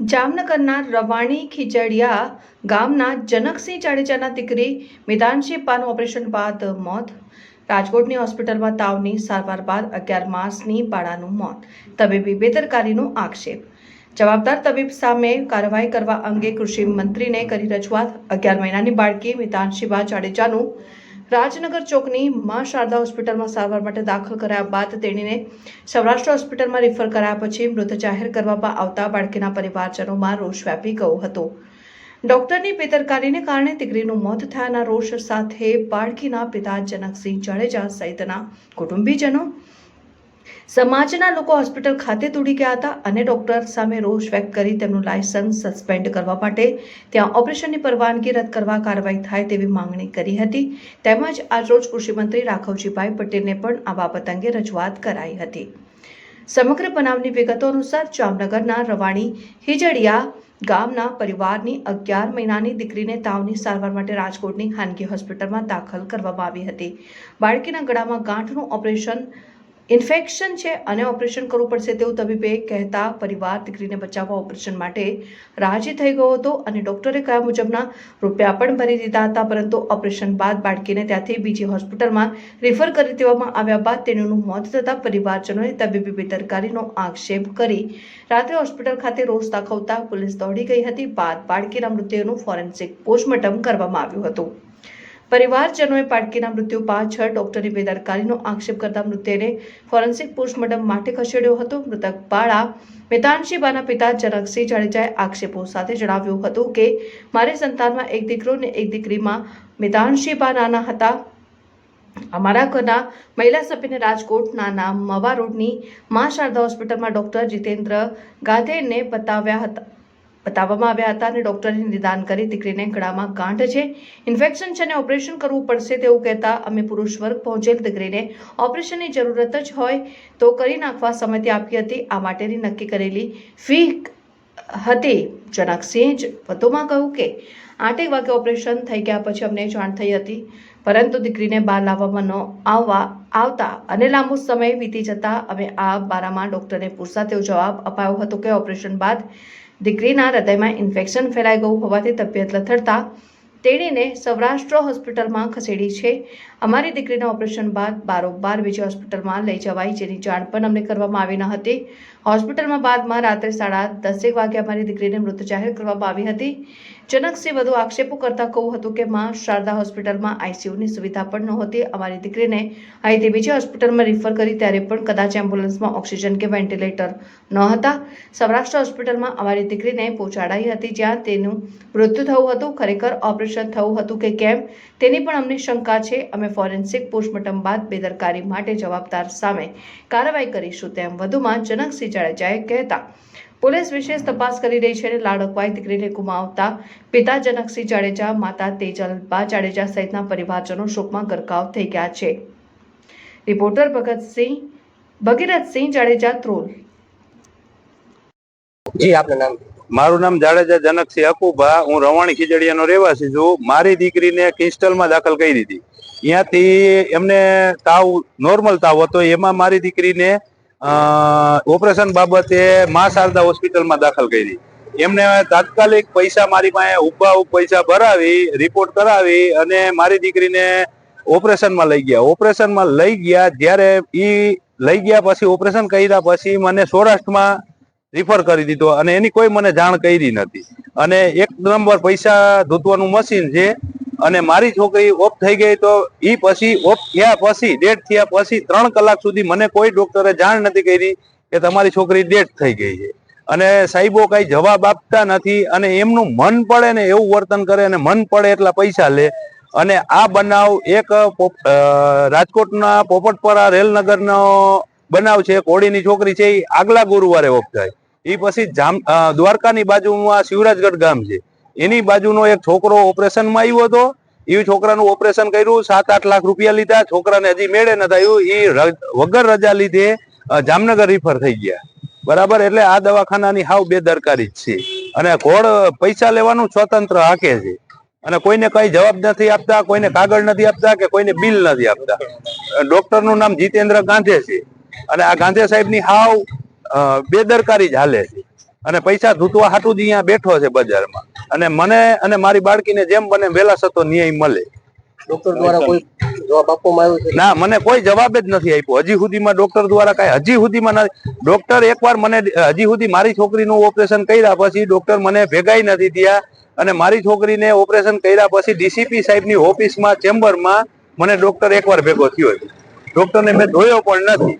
જામનગરના રવાણી ખીચડિયા ગામના જનકસિંહ જાડેજાના દીકરી મિતાનશી પાનું ઓપરેશન બાદ મોત. રાજકોટની હોસ્પિટલમાં તાવની સારવાર બાદ અગિયાર માસની બાળાનું મોત. તબીબી બેદરકારીનો આક્ષેપ. જવાબદાર તબીબ સામે કાર્યવાહી કરવા અંગે કૃષિ મંત્રીને કરી રજૂઆત. અગિયાર મહિનાની બાળકી મિતાનશીબા જાડેજાનું રાજનગર ચોકની મા શારદા હોસ્પિટલમાં સારવાર માટે દાખલ કરાયા બાદ તેણીને સૌરાષ્ટ્ર હોસ્પિટલમાં રિફર કરાયા પછી મૃત જાહેર કરવામાં આવતા બાળકીના પરિવારજનોમાં રોષ વ્યાપી ગયો હતો. ડોક્ટરની બેદરકારીને કારણે દીકરીનું મોત થયાના રોષ સાથે બાળકીના પિતા જનકસિંહ જાડેજા સહિતના કુટુંબીજનો સમાજના લોકો હોસ્પિટલ ખાતે તોડી ગયા હતા અને ડોક્ટર સામે રોષ વ્યક્ત કરી તેમનું લાયસન્સ સસ્પેન્ડ કરવા માટે ત્યાં ઓપરેશનની પરવાનગી રદ કરવા કાર્યવાહી થાય તેવી માંગણી કરી હતી. તેમજ આજરોજ કૃષિમંત્રી રાઘવજીભાઈ પટેલને પણ આ બાબત અંગે રજૂઆત કરાઈ હતી. સમગ્ર બનાવની વિગતો અનુસાર જામનગરના રવાણી હિજડિયા ગામના પરિવારની અગિયાર મહિનાની દીકરીને તાવની સારવાર માટે રાજકોટની ખાનગી હોસ્પિટલમાં દાખલ કરવામાં આવી હતી. બાળકીના ગળામાં ગાંઠનું ઓપરેશન ઇન્ફેક્શન છે અને ઓપરેશન કરવું પડશે તેવું તબીબે કહેતા પરિવાર દીકરીને બચાવવા ઓપરેશન માટે રાજી થઈ ગયો હતો અને ડૉક્ટરે કયા મુજબના રૂપિયા પણ ભરી દીધા હતા, પરંતુ ઓપરેશન બાદ બાળકીને ત્યાંથી બીજી હોસ્પિટલમાં રિફર કરી દેવામાં આવ્યા બાદ તેણીનું મોત થતાં પરિવારજનોએ તબીબી બેદરકારીનો આક્ષેપ કરી રાત્રે હોસ્પિટલ ખાતે રોષ દાખવતા પોલીસ દોડી ગઈ હતી, બાદ બાળકીના મૃતદેહનું ફોરેન્સિક પોસ્ટમોર્ટમ કરવામાં આવ્યું હતું. પરિવારજનોએ પાટકીના મૃત્યુ પાછળ ડોક્ટરની બેદરકારીનો આક્ષેપ કરતા મૃતદેહને ફોરેન્સિક પોસ્ટમોર્ટમ માટે ખસેડ્યો હતો. મૃતક બાળા મિતાનશીબાના પિતા જનકસિંહ જાડેજાએ આક્ષેપો સાથે જણાવ્યું હતું કે, મારી સંતાનમાં એક દીકરો ને એક દીકરીમાં મિતાનશીબા નાના હતા. અમારા ઘરના મહિલા સભ્યને રાજકોટના નામ મવા રોડની મા શારદા હોસ્પિટલમાં ડોક્ટર જીતેન્દ્ર ગાંધેને બતાવ્યા હતા. બતાવવામાં આવ્યા હતા અને ડોક્ટરે નિદાન કરી દીકરીને ગળામાં ગાંઠ છે. ઇન્ફેક્શન છે અને ઓપરેશન કરવું પડશે તેવું કહેતા અમે પુરુષ વર્ગ પહોંચેલ દીકરીને ઓપરેશનની જરૂરત જ હોય તો કરી નાખવા સંમતિ આપી હતી. આ માટેની નક્કી કરેલી ફી હતી. જનકસિંહ જ વધુમાં કહ્યું કે આઠેક વાગે ઓપરેશન થઈ ગયા પછી અમને જાણ થઈ હતી. પરંતુ દીકરીને બહાર લાવવામાં ન આવવા આવતા અને લાંબો સમય વીતી જતાં અમે આ બારામાં ડૉક્ટરને પૂછતા તેવો જવાબ અપાયો હતો કે ઓપરેશન બાદ દીકરીના હૃદયમાં ઇન્ફેક્શન ફેલાઈ ગયું હોવાથી તબિયત લથડતા તેણીને સૌરાષ્ટ્ર હોસ્પિટલમાં ખસેડી છે. અમારી દીકરીના ઓપરેશન બાદ બારોબાર બીજી હોસ્પિટલમાં લઈ જવાઈ જેની જાણ પણ અમને કરવામાં આવી ન હતી. હોસ્પિટલમાં બાદમાં રાત્રે સાડા દસેક વાગે અમારી દીકરીને મૃત જાહેર કરવામાં આવી હતી. જનકસિંહ વધુ આક્ષેપો કરતા કહું હતું કે માં શારદા હોસ્પિટલમાં આઈસીયુની સુવિધા પણ નહોતી. અમારી દીકરીને અહીંથી બીજી હોસ્પિટલમાં રિફર કરી ત્યારે પણ કદાચ એમ્બ્યુલન્સમાં ઓક્સિજન કે વેન્ટિલેટર ન હતા. સૌરાષ્ટ્ર હોસ્પિટલમાં અમારી દીકરીને પહોંચાડાઈ હતી જ્યાં તેનું મૃત્યુ થયું હતું. ખરેખર ઓપરેશન થયું હતું કે કેમ તેની પણ અમને શંકા છે. અમે ફોરેન્સિક પોસ્ટમોર્ટમ બાદ બેદરકારી માટે જવાબદાર સામે કાર્યવાહી કરીશું તેમ વધુમાં જનકસિંહ જાડેજાએ કહેતા. પોલીસ વિશેષ તપાસ કરી રહી છે અને લાડકવાઈ દીકરીને ગુમાવતા પિતા જનકસિંહ જાડેજા, માતા તેજલબા જાડેજા સહિતના પરિવારજનો શોકમાં ગરકાવ થઈ ગયા છે. રિપોર્ટર ભગતસિંહ ભગીરથસિંહ જાડેજા, ત્રોલ. જી, આપનું નામ? મારું નામ જાડેજા જનકસિંહ અકુભા. હું રવાણી ખીજડીયાનો રહેવાસી છું. મારી દીકરીને ક્રિસ્ટલમાં દાખલ કરી દીધી. ત્યાંથી એમને તાવ, નોર્મલ તાવ હતો. એમાં મારી દીકરીને ઓપરેશન બાબતે મા શારદા હોસ્પિટલમાં દાખલ કરી. એમને તાત્કાલિક પૈસા મારી પાસે ઊભા પૈસા ભરાવી, રિપોર્ટ કરાવી અને મારી દીકરીને ઓપરેશનમાં લઈ ગયા. ઓપરેશનમાં લઈ ગયા, જ્યારે એ લઈ ગયા પછી, ઓપરેશન કર્યા પછી મને સૌરાષ્ટ્રમાં રિફર કરી દીધો અને એની કોઈ મને જાણ કરી નથી. અને એક નંબર પૈસા ધોતવાનું મશીન છે અને મારી છોકરી ઓફ થઈ ગઈ તો એ પછી ઓફ થયા પછી ડેટ થયા પછી ત્રણ કલાક સુધી મને કોઈ ડોક્ટરે જાણ નથી કરી કે તમારી છોકરી ડેટ થઈ ગઈ છે. અને સાહેબો કઈ જવાબ આપતા નથી અને એમનું મન પડે ને એવું વર્તન કરે અને મન પડે એટલા પૈસા લે. અને આ બનાવ એક રાજકોટના પોપટપરા રેલનગરનો બનાવ છે. કોળીની છોકરી છે એ આગલા ગુરુવારે ઓફ થાય. એ પછી જામ દ્વારકાની બાજુમાં શિવરાજગઢ ગામ છે. એની બાજુનો એક છોકરો ઓપરેશનમાં આવ્યો હતો. એ છોકરાનું ઓપરેશન કર્યું સાત આઠ લાખ રૂપિયા લીધા. છોકરાને હજી મેળે ન થયું. એ વગર રજા લીધે જામનગર રિફર થઈ ગયા. બરાબર? એટલે આ દવાખાનાની હાવ બેદરકારી જ છે. અને ઘોડ પૈસા લેવાનું સ્વતંત્ર હાકે છે. અને કોઈને કઈ જવાબ નથી આપતા, કોઈને કાગળ નથી આપતા કે કોઈને બિલ નથી આપતા. ડોક્ટરનું નામ જીતેન્દ્ર ગાંધે છે. અને આ ગાંધે સાહેબની હાવ બેદરકારી જ હાલે છે. અને પૈસા ધૂતવા હાટું જ અહીંયા બેઠો છે બજારમાં. અને મને અને મારી બાળકીને જેમ બને વહેલા સતો ન્યાય મળે. ડોક્ટર દ્વારા કોઈ જવાબ આપવામાં આવ્યો છે? ના મને કોઈ જવાબ જ નથી આપ્યો. હજી સુધીમાં ડોક્ટર દ્વારા કઈ હજી સુધીમાં નથી ડોક્ટર એકવાર મને હજી સુધી મારી છોકરીનું ઓપરેશન કર્યા પછી ડોક્ટર મને ભેગાઈ નથી થયા. અને મારી છોકરીને ઓપરેશન કર્યા પછી ડીસીપી સાહેબની ઓફિસમાં ચેમ્બરમાં મને ડોક્ટર એકવાર ભેગો થયો ડોક્ટરને મેં જોયો પણ નથી.